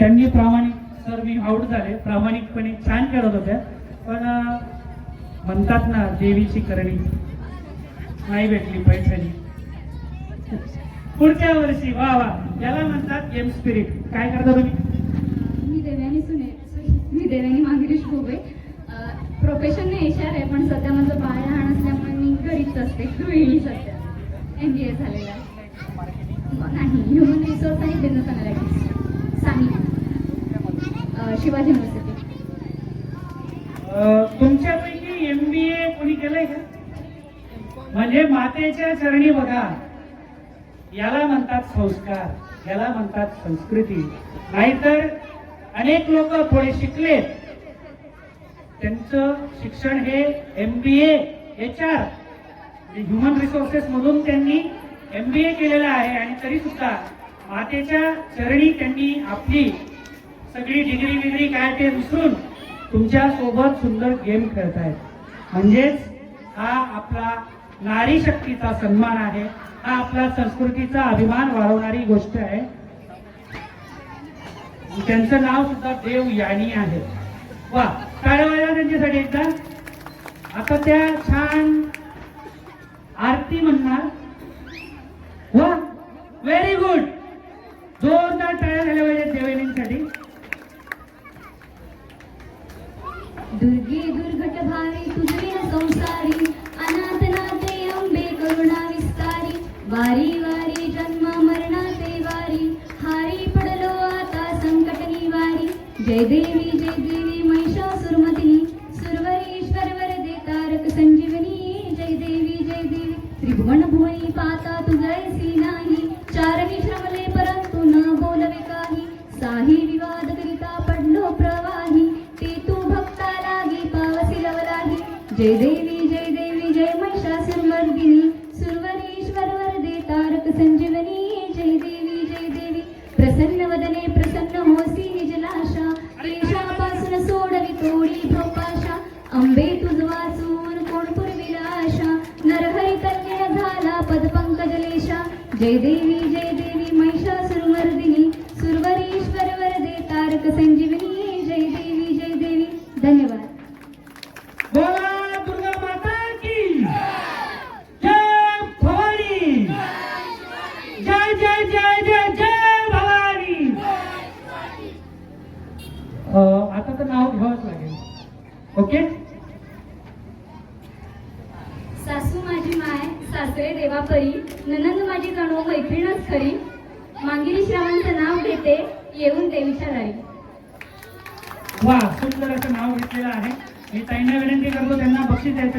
त्यांनी प्रामाणिक सर मी आऊट झाले. प्रामाणिकपणे छान करत होत्या. पण म्हणतात ना देवीची करणी नाही भेटली पैठणी. पुढच्या वर्षी वा वा. याला म्हणतात एम स्पिरिट काय करता तुम्ही? मी देवयानी सुने मी देवयानी मागिरीश भोगे प्रोफेशन एच आर आहे पण सध्या माझं बाळ लहान असल्यामुळे मी घरीच असते. गृहिणी सध्या. एम बी ए झालेला नाही ह्युमन रिसोर्स आणि बिझनेस अनालिटिक्स सांगितलं शिवाजी युनिव्हर्सिटी तुमच्यापैकी एम बी ए कोणी केलंय का? म्हणजे मातेच्या चरणी बघा. याला म्हणतात संस्कार याला म्हणतात संस्कृती. नाहीतर अनेक लोक थोडे शिकलेत. त्यांचं शिक्षण हे M B H R human resources मधून त्यांनी एम बी ए केलेलं आहे. आणि तरी सुद्धा मातेच्या चरणी त्यांनी आपली सगळी डिग्री बिग्री काय ते विसरून तुमच्यासोबत सुंदर गेम खेळतायत म्हणजेच हा आपला नारी शक्तीचा सन्मान आहे हा आपला संस्कृतीचा अभिमान वाढवणारी गोष्ट आहे. त्यांचं नाव सुद्धा देव यानी आहे. वा टाळ्या वाजवा त्यांच्यासाठी एकदा. आता त्या छान आरती म्हणणार. वा व्हेरी गुड जय देवी जय देवी महिषासुरमदिनी सुरवरेश्वर वरदे तारक संजीवनी जय देवी जय देवी त्रिभुवन भुवनी पाता तुझैसी नाही चारणी श्रमले परंतु न बोलवे काही साही विवाद करिता पडलो प्रवाही ते तू भक्ता लागी पावसी लवलाही जय देवी जय देवी जय महिषासुरमर्दिनी सुरवरेश्वर वरदे तारक संजीवनी जय देवी जय देवी प्रसन्न अंबे तुझ वाचून कोण पुरविला आशा नरहरी कन्या झाला पदपंकजलेशा जय देवी जय देवी महिषासुरमर्दिनी सुरवरीश्वर वरदे तारक संजीवनी जय देवी जय देवी. धन्यवाद. आता तर नाव घ्यावंच लागेल. ओके सासू माझी सासरे देवा परी ननंद माझी जणू मैत्रीणच खरी. मांगिरी श्रावणचं नाव घेते येऊन देवीच्या दारी वा सुंदर असं नाव घेतलेलं आहे. मी ताईंना विनंती करतो त्यांना बक्षीस द्यायचं.